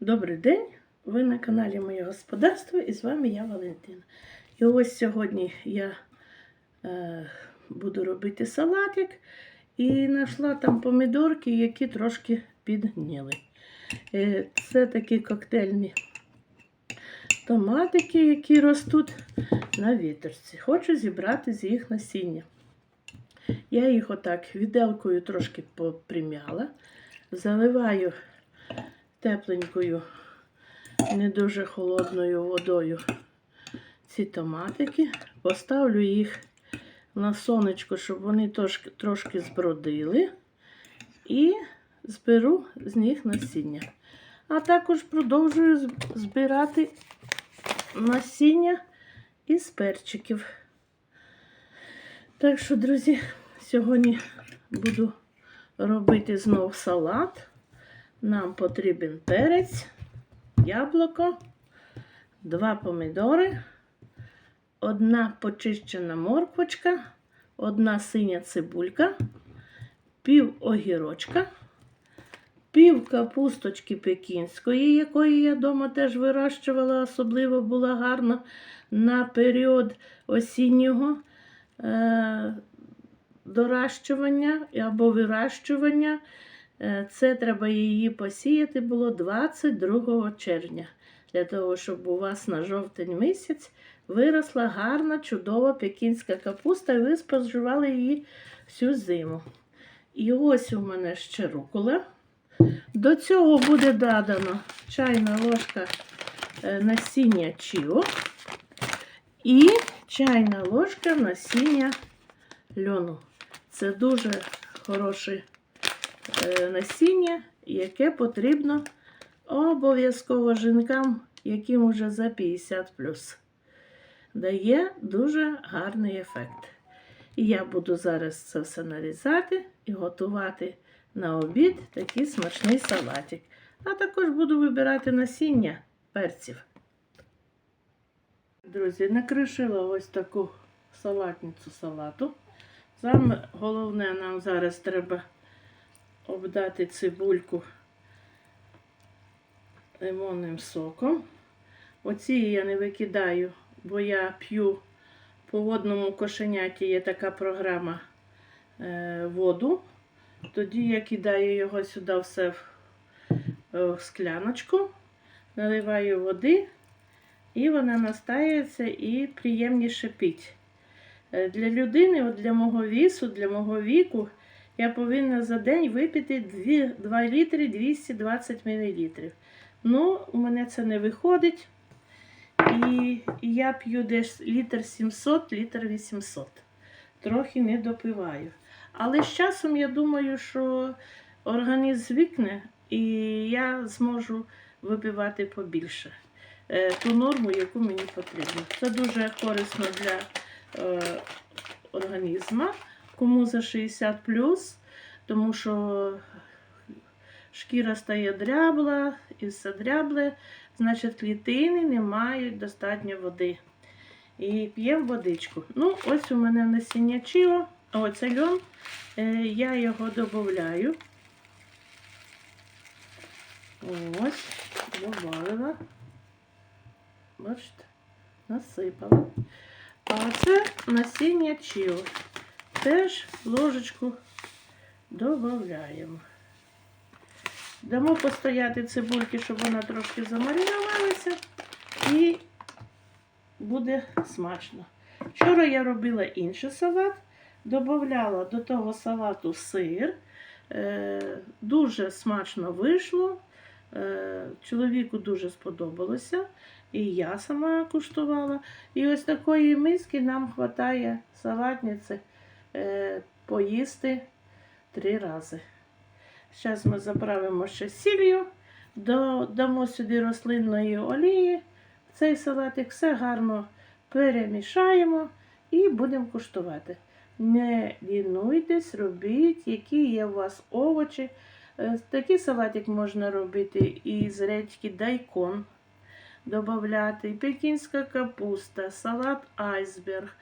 Добрий день! Ви на каналі Моє Господарство і з вами я Валентина. І ось сьогодні я е, буду робити салатик і знайшла там помідорки, які трошки підгніли. Е, це такі коктейльні томатики, які ростуть на вітерці. Хочу зібрати з їх насіння. Я їх отак віделкою трошки попрямяла, заливаю тепленькою, не дуже холодною водою ці томатики. Поставлю їх на сонечко, щоб вони трошки, трошки збродили. І зберу з них насіння. А також продовжую збирати насіння із перчиків. Так що, друзі, сьогодні буду робити знов салат. Нам потрібен перець, яблуко, два помідори, одна почищена морквочка, одна синя цибулька, пів огірочка, пів капусточки пекінської, якої я вдома теж вирощувала, особливо була гарна на період осіннього е- доращування або вирощування. Е, Це треба її посіяти було 22 червня, для того, щоб у вас на жовтень місяць виросла гарна, чудова пекінська капуста, і ви споживали її всю зиму. І ось у мене ще рукола. До цього буде додано чайна ложка е, насіння чіо і чайна ложка насіння льону. Це дуже хороший насіння, яке потрібно обов'язково жінкам, яким уже за 50 Дає дуже гарний ефект. І я буду зараз це все нарізати і готувати на обід такий смачний салатик. А також буду вибирати насіння перців. Друзі, накришила ось таку салатницю салату. Саме головне нам зараз треба обдати цибульку лимонним соком. Оці я не викидаю, бо я п'ю по водному кошеняті є така програма е, воду. Тоді я кидаю його сюди все в, в скляночку, наливаю води, і вона настається і приємніше піть. Е, Для людини, от для мого вісу, для мого віку, я повинна за день випити 2, 2 літри 220 мл. Ну, у мене це не виходить. І я п'ю десь літр 700, літр 800. Трохи не допиваю. Але з часом я думаю, що організм звикне і я зможу випивати побільше е, ту норму, яку мені потрібно. Це дуже корисно для е, організму, кому за 60 тому що шкіра стає дрябла і все дрябле, значить клітини не мають достатньо води. І п'ємо водичку. Ну, ось у мене насіння чіо, оце льон, е, я його додаю. Ось, додала. Бачите, насипала. А оце насіння чіо. Теж ложечку додаємо. Дамо постояти цибульки, щоб вона трошки замаринувалася, і буде смачно. Вчора я робила інший салат, додавала до того салату сир. Е, Дуже смачно вийшло. Е, Чоловіку дуже сподобалося. І я сама куштувала. І ось такої миски нам вистачає салатниці поїсти три рази. Зараз ми заправимо ще сіллю, додамо сюди рослинної олії. Цей салатик все гарно перемішаємо і будемо куштувати. Не лінуйтесь, робіть, які є у вас овочі. Е, Такий салатик можна робити із редьки дайкон, додати, і пекінська капуста, салат айсберг, е,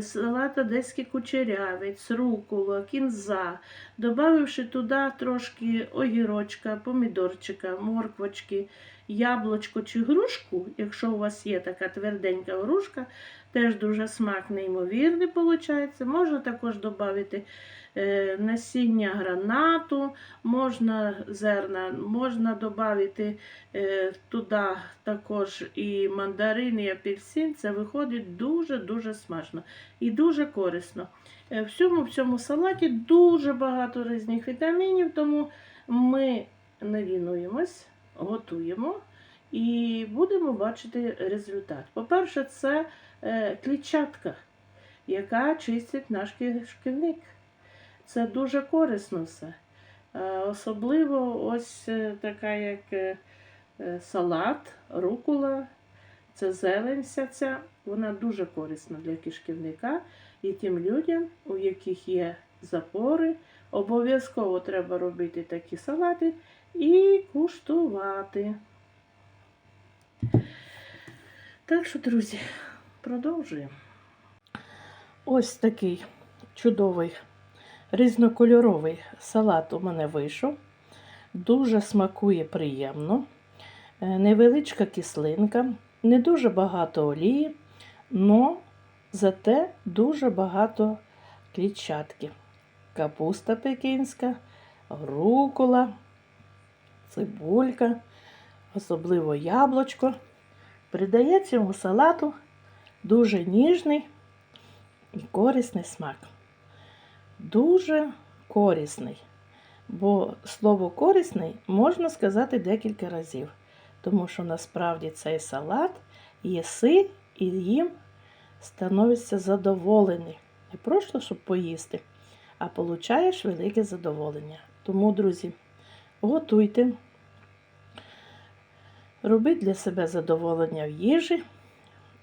салат одеський кучерявець, рукола, кінза, додавши туди трошки огірочка, помідорчика, морквочки, яблучко чи грушку, якщо у вас є така тверденька грушка, теж дуже смак неймовірний виходить. Можна також додати е, насіння гранату, можна зерна, можна додати е, туди також і мандарин, і апельсин. Це виходить дуже-дуже смачно і дуже корисно. Е, В цьому, в цьому салаті дуже багато різних вітамінів, тому ми не лінуємось, готуємо і будемо бачити результат. По-перше, це клітчатка, яка чистить наш кишківник. Це дуже корисно все. Е, Особливо ось е, така, як е, е, салат, рукола, це зелень вся ця, вона дуже корисна для кишківника. І тим людям, у яких є запори, обов'язково треба робити такі салати і куштувати. Так що, друзі, продовжуємо. Ось такий чудовий різнокольоровий салат у мене вийшов. Дуже смакує приємно. Е, Невеличка кислинка, не дуже багато олії, но зате дуже багато клітчатки. Капуста пекінська, рукола, цибулька, особливо яблучко. Придає цьому салату дуже ніжний і корисний смак. Дуже корисний. Бо слово корисний можна сказати декілька разів, тому що насправді цей салат їси і їм становишся задоволений. Не просто, щоб поїсти, а получаєш велике задоволення. Тому, друзі, готуйте, робіть для себе задоволення в їжі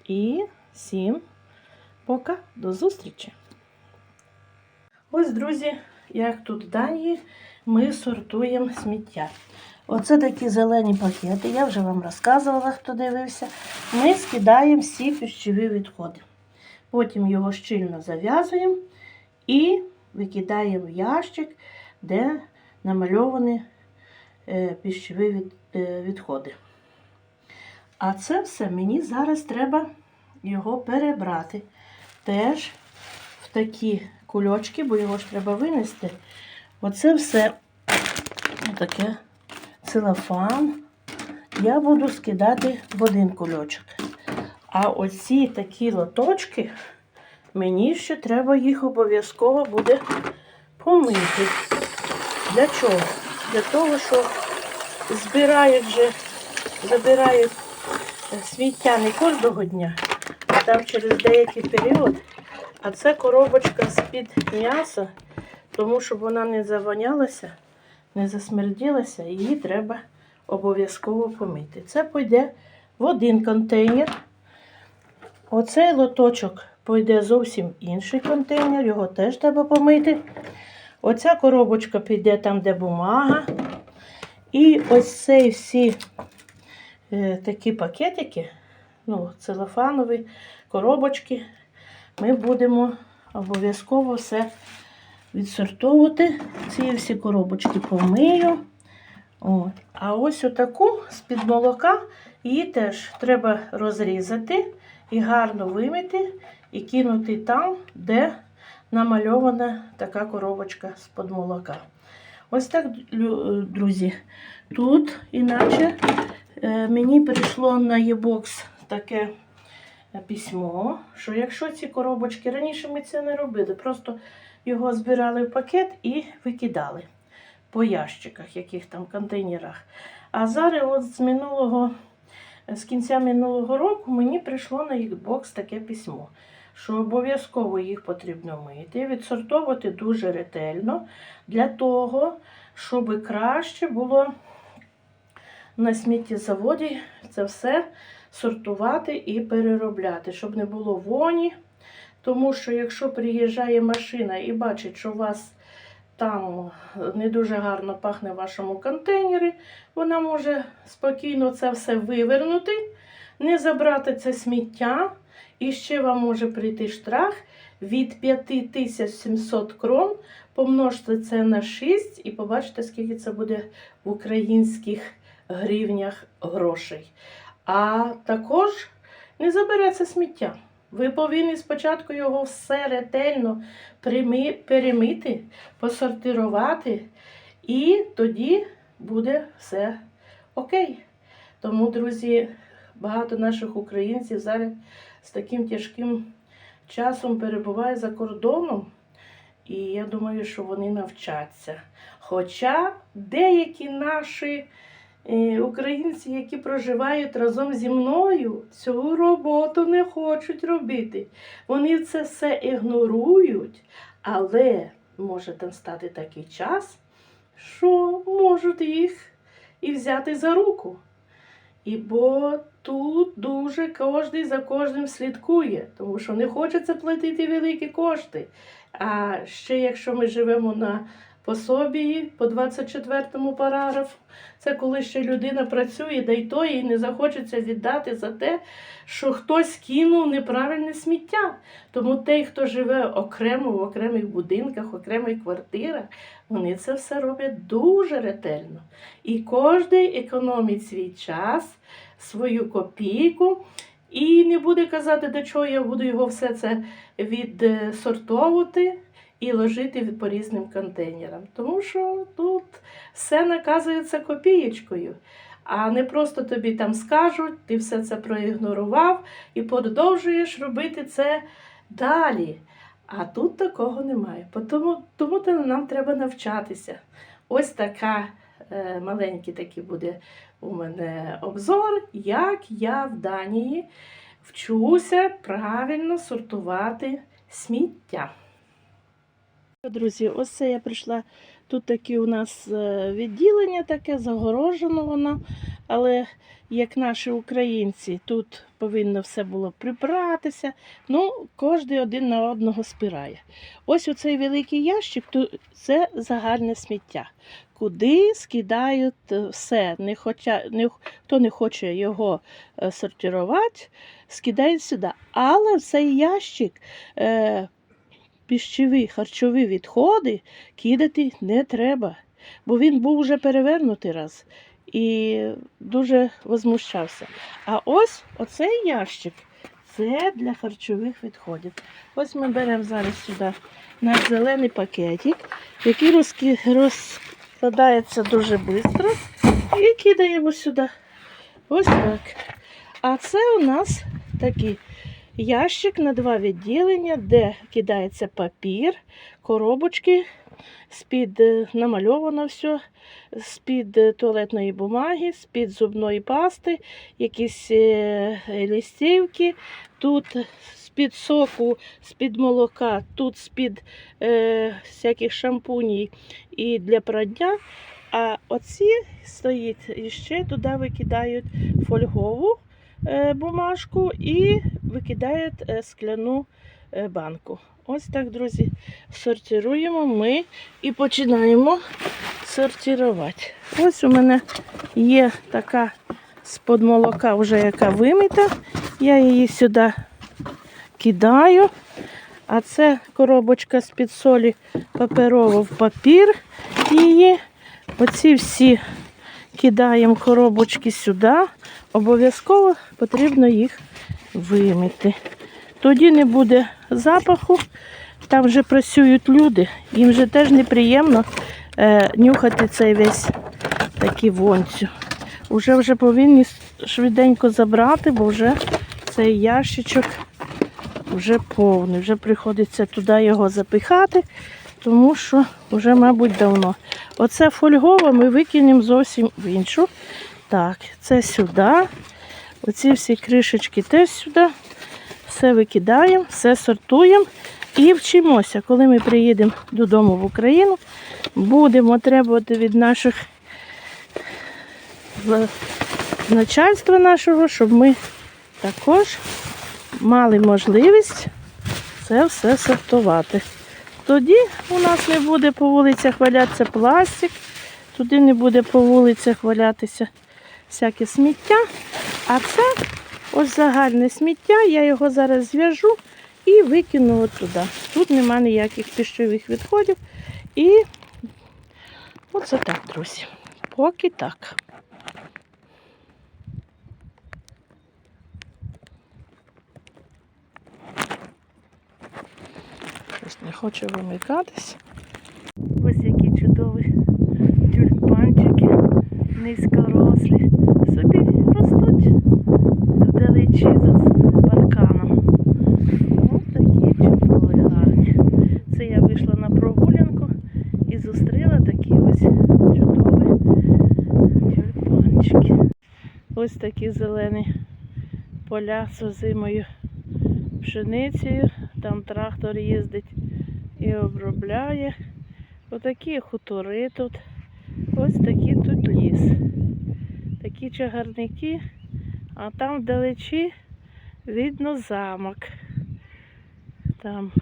і всім пока, до зустрічі! Ось, друзі, як тут в Данії ми сортуємо сміття. Оце такі зелені пакети, я вже вам розказувала, хто дивився. Ми скидаємо всі пищові відходи. Потім його щільно зав'язуємо і викидаємо в ящик, де намальовані е, пищові е, відходи. А це все мені зараз треба його перебрати. Теж в такі кульочки, бо його ж треба винести. Оце все таке целофан. Я буду скидати в один кульочок. А оці такі лоточки, мені ще треба їх обов'язково буде помити. Для чого? Для того, що збирають же, забирають сміття не кожного дня, там через деякий період. А це коробочка з-під м'яса, тому щоб вона не завонялася, не засмерділася, її треба обов'язково помити. Це пойде в один контейнер. Оцей лоточок пойде зовсім інший контейнер, його теж треба помити. Оця коробочка піде там, де бумага. І ось цей всі е, такі пакетики, ну, целофанові коробочки, ми будемо обов'язково все відсортовувати. Ці всі коробочки помию. От. А ось отаку з-під молока її теж треба розрізати і гарно вимити і кинути там, де намальована така коробочка з-під молока. Ось так, друзі. Тут, іначе, е, мені прийшло на e-box таке письмо, що якщо ці коробочки, раніше ми це не робили, просто його збирали в пакет і викидали по ящиках, яких там контейнерах. А зараз от з минулого, з кінця минулого року мені прийшло на бокс таке письмо, що обов'язково їх потрібно мити, відсортовувати дуже ретельно для того, щоб краще було на сміттєзаводі це все сортувати і переробляти, щоб не було воні. Тому що якщо приїжджає машина і бачить, що у вас там не дуже гарно пахне в вашому контейнері, вона може спокійно це все вивернути, не забрати це сміття, і ще вам може прийти штраф від 5700 крон. Помножте це на 6 і побачите, скільки це буде в українських гривнях грошей. А також не забереться сміття. Ви повинні спочатку його все ретельно перемити, посортирувати, і тоді буде все окей. Тому, друзі, багато наших українців зараз з таким тяжким часом перебуває за кордоном. І я думаю, що вони навчаться. Хоча деякі наші українці, які проживають разом зі мною, цю роботу не хочуть робити. Вони це все ігнорують, але може там стати такий час, що можуть їх і взяти за руку. І бо тут дуже кожен за кожним слідкує, тому що не хочеться платити великі кошти. А ще якщо ми живемо на пособії по 24 параграфу, це коли ще людина працює, да й то їй не захочеться віддати за те, що хтось кинув неправильне сміття. Тому той, хто живе окремо в окремих будинках, в окремих квартирах, вони це все роблять дуже ретельно. І кожен економить свій час, свою копійку. І не буде казати, до чого я буду його все це відсортовувати і ложити по різним контейнерам. Тому що тут все наказується копієчкою. А не просто тобі там скажуть, ти все це проігнорував і продовжуєш робити це далі. А тут такого немає. Тому, тому то нам треба навчатися. Ось така е, маленький такий буде у мене обзор, як я в Данії вчуся правильно сортувати сміття. Друзі, ось це я прийшла. Тут таке у нас е, відділення, таке загорожено воно. Але як наші українці, тут повинно все було прибратися. Ну, кожен один на одного спирає. Ось оцей великий ящик це загальне сміття. Куди скидають е, все. Не хоча, не, хто не хоче його е, сортувати, скидають сюди. Але цей ящик е, піщові харчові відходи кидати не треба, бо він був вже перевернутий раз і дуже возмущався. А ось оцей ящик це для харчових відходів. Ось ми беремо зараз сюди наш зелений пакетик, який розкладається дуже швидко, і кидаємо сюди. Ось так. А це у нас такий ящик на два відділення, де кидається папір, коробочки, з-під е, намальовано все, з-під е, туалетної бумаги, з-під зубної пасти, якісь е, листівки, тут з-під соку, з-під молока, тут з-під е, всяких шампунів і для прання. А оці стоїть і ще туди викидають фольгову бумажку і викидають е, скляну е, банку. Ось так, друзі, сортируємо ми і починаємо сортувати. Ось у мене є така з-под молока, вже яка вимита. Я її сюди кидаю. А це коробочка з-під солі паперово в папір її. Оці всі кидаємо коробочки сюди. Обов'язково потрібно їх вимити. Тоді не буде запаху. Там вже працюють люди, їм вже теж неприємно е, нюхати цей весь такий вонцю. Уже вже повинні швиденько забрати, бо вже цей ящичок вже повний. Вже приходиться туди його запихати, тому що вже, мабуть, давно. Оце фольгове ми викинемо зовсім в іншу. Так, це сюди. Оці всі кришечки теж сюди. Все викидаємо, все сортуємо і вчимося. Коли ми приїдемо додому в Україну, будемо требувати від наших начальства нашого, щоб ми також мали можливість це все сортувати. Тоді у нас не буде по вулицях валятися пластик, туди не буде по вулицях валятися всяке сміття. А це ось загальне сміття, я його зараз зв'яжу і викину от туди. Тут нема ніяких піщових відходів. І оце так, друзі. Поки так. Щось не хочу вимикатись. Ось які чудові тюльпанчики, низькорослі. Собі ростуть вдалечі за парканом. Ось такі чудові гарні. Це я вийшла на прогулянку і зустріла такі ось чудові тюльпанчики. Ось такі зелені поля з озимою пшеницею. Там трактор їздить і обробляє. Отакі хутори тут. Ось такий тут ліс. Такі чагарники, а там вдалечі видно замок. Там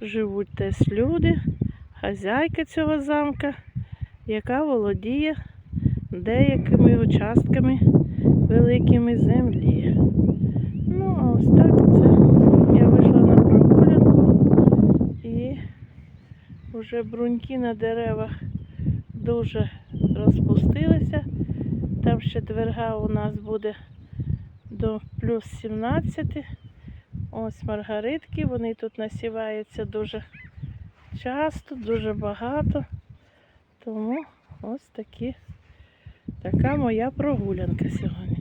живуть теж люди, хазяйка цього замка, яка володіє деякими участками великими землі. Ну, а ось так це я вийшла на прогулянку і вже бруньки на деревах дуже розпустилися. Там ще дверга у нас буде до плюс 17. Ось маргаритки, вони тут насіваються дуже часто, дуже багато. Тому ось такі, така моя прогулянка сьогодні.